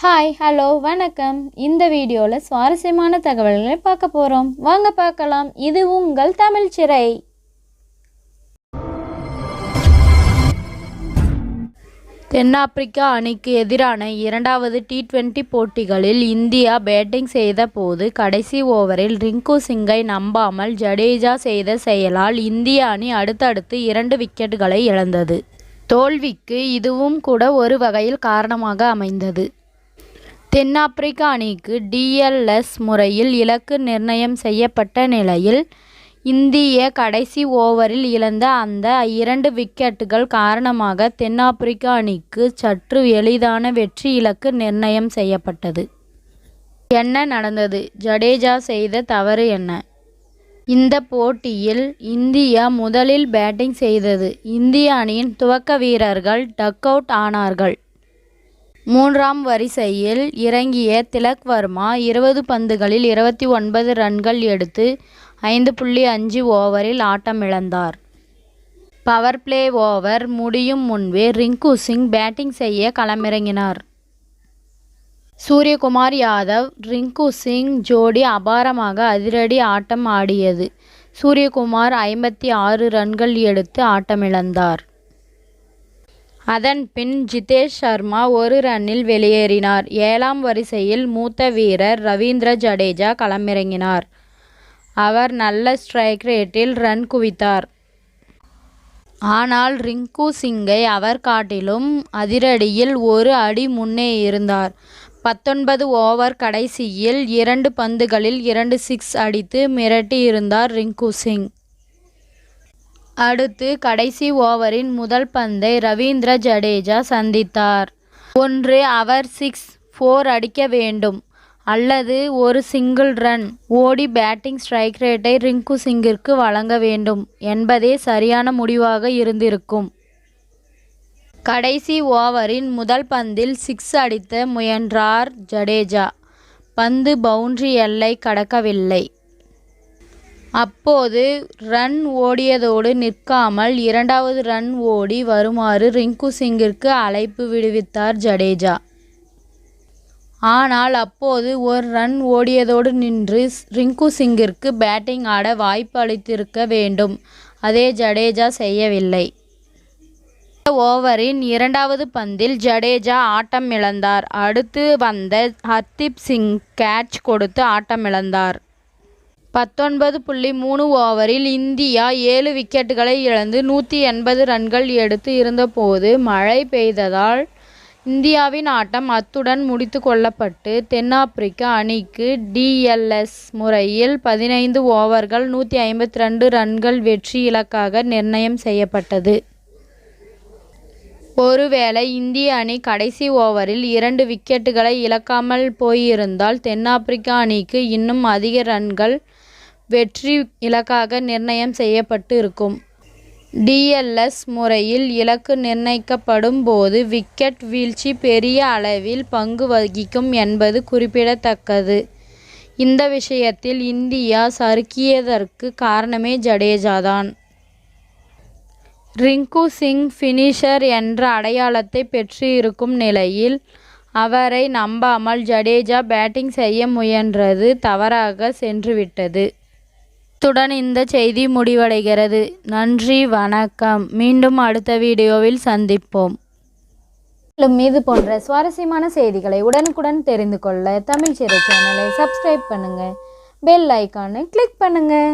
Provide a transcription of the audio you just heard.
Hi hello வணக்கம். இந்த வீடியோவில் சுவாரஸ்யமான தகவல்களை பார்க்க போகிறோம் வாங்க பார்க்கலாம். இது உங்கள் தமிழ் சிறை. தென்னாப்பிரிக்கா அணிக்கு எதிரான இரண்டாவது டி டுவெண்டி போட்டிகளில் இந்தியா பேட்டிங் செய்தபோது கடைசி ஓவரில் ரிங்கு சிங்கை நம்பாமல் ஜடேஜா செய்த செயலால் இந்திய அணி அடுத்தடுத்து இரண்டு விக்கெட்டுகளை இழந்தது. தோல்விக்கு இதுவும் கூட ஒரு வகையில் காரணமாக அமைந்தது. தென்னாப்பிரிக்க அணிக்கு டிஎல்எஸ் முறையில் இலக்கு நிர்ணயம் செய்யப்பட்ட நிலையில் இந்திய கடைசி ஓவரில் இழந்த அந்த இரண்டு விக்கெட்டுகள் காரணமாக தென்னாப்பிரிக்க அணிக்கு சற்று எளிதான வெற்றி இலக்கு நிர்ணயம் செய்யப்பட்டது. என்ன நடந்தது? ஜடேஜா செய்த தவறு என்ன? இந்த போட்டியில் இந்தியா முதலில் பேட்டிங் செய்தது. இந்திய அணியின் துவக்க வீரர்கள் டக் அவுட் ஆனார்கள். மூன்றாம் வரிசையில் இறங்கிய திலக் வர்மா இருபது பந்துகளில் இருபத்தி ஒன்பது ரன்கள் எடுத்து ஐந்து புள்ளி அஞ்சு ஓவரில் ஆட்டமிழந்தார் பவர் பிளே ஓவர் முடியும் முன்பே ரிங்கு சிங் பேட்டிங் செய்ய களமிறங்கினார். சூரியகுமார் யாதவ் ரிங்கு சிங் ஜோடி அபாரமாக அதிரடி ஆட்டம் ஆடியது. சூரியகுமார் ஐம்பத்தி ஆறு ரன்கள் எடுத்து ஆட்டமிழந்தார். அதன் பின் ஜிதேஷ் சர்மா ஒரு ரன்னில் வெளியேறினார். ஏழாம் வரிசையில் மூத்த வீரர் ரவீந்திர ஜடேஜா களமிறங்கினார். அவர் நல்ல ஸ்ட்ரைக் ரேட்டில் ரன் குவித்தார். ஆனால் ரிங்கு சிங்கை அவர் காட்டிலும் அதிரடியில் ஒரு அடி முன்னே இருந்தார். பத்தொன்பது ஓவர் கடைசியில் இரண்டு பந்துகளில் இரண்டு சிக்ஸ் அடித்து மிரட்டியிருந்தார் ரிங்கு சிங். அடுத்து கடைசி ஓவரின் முதல் பந்தை ரவீந்திர ஜடேஜா சந்தித்தார். ஒன்று அவர் சிக்ஸ் ஃபோர் அடிக்க வேண்டும். அல்லது ஒரு சிங்கிள் ரன் ஓடி பேட்டிங் ஸ்ட்ரைக் ரேட்டை ரிங்கு சிங்கிற்கு வழங்க வேண்டும் என்பதே சரியான முடிவாக இருந்திருக்கும். கடைசி ஓவரின் முதல் பந்தில் சிக்ஸ் அடித்த முயன்றார் ஜடேஜா. பந்து பவுண்டரி எல்லை கடக்கவில்லை. அப்போது ரன் ஓடியதோடு நிற்காமல் இரண்டாவது ரன் ஓடி வருமாறு ரிங்கு சிங்கிற்கு அழைப்பு விடுவித்தார் ஜடேஜா. ஆனால் அப்போது ஒரு ரன் ஓடியதோடு நின்று ரிங்கு சிங்கிற்கு பேட்டிங் ஆட வாய்ப்பு அளித்திருக்க வேண்டும். அதே ஜடேஜா செய்யவில்லை. ஓவரின் இரண்டாவது பந்தில் ஜடேஜா ஆட்டம் இழந்தார் அடுத்து வந்த ஹர்தீப் சிங் கேட்ச் கொடுத்து ஆட்டமிழந்தார். பத்தொன்பது புள்ளி மூணு ஓவரில் இந்தியா ஏழு விக்கெட்டுகளை இழந்து நூற்றி எண்பது ரன்கள் எடுத்து இருந்தபோது மழை பெய்ததால் இந்தியாவின் ஆட்டம் அத்துடன் முடித்து கொள்ளப்பட்டு தென்னாப்பிரிக்க அணிக்கு டிஎல்எஸ் முறையில் பதினைந்து ஓவர்கள் நூற்றி ஐம்பத்தி ரெண்டு ரன்கள் வெற்றி இலக்காக நிர்ணயம் செய்யப்பட்டது. ஒருவேளை இந்திய அணி கடைசி ஓவரில் இரண்டு விக்கெட்டுகளை இழக்காமல் போயிருந்தால் தென்னாப்பிரிக்க அணிக்கு இன்னும் அதிக ரன்கள் வெற்றி இலக்காக நிர்ணயம் செய்யப்பட்டு இருக்கும் டிஎல்எஸ் முறையில் இலக்கு நிர்ணயிக்கப்படும் போது விக்கெட் வீழ்ச்சி பெரிய அளவில் பங்கு வகிக்கும் என்பது குறிப்பிடத்தக்கது. இந்த விஷயத்தில் இந்தியா சறுக்கியதற்கு காரணமே ஜடேஜாதான் ரிங்கு சிங் ஃபினிஷர் என்ற அடையாளத்தை பெற்று இருக்கும் நிலையில் அவரை நம்பாமல் ஜடேஜா பேட்டிங் செய்ய முயன்றது தவறாக சென்றுவிட்டது. இத்துடன் இந்த செய்தி முடிவடைகிறது. நன்றி வணக்கம். மீண்டும் அடுத்த வீடியோவில் சந்திப்போம். மேலும் இது போன்ற சுவாரஸ்யமான செய்திகளை உடனுக்குடன் தெரிந்து கொள்ள தமிழ் சிறை சேனலை சப்ஸ்கிரைப் பண்ணுங்கள் பெல் ஐக்கானை கிளிக் பண்ணுங்கள்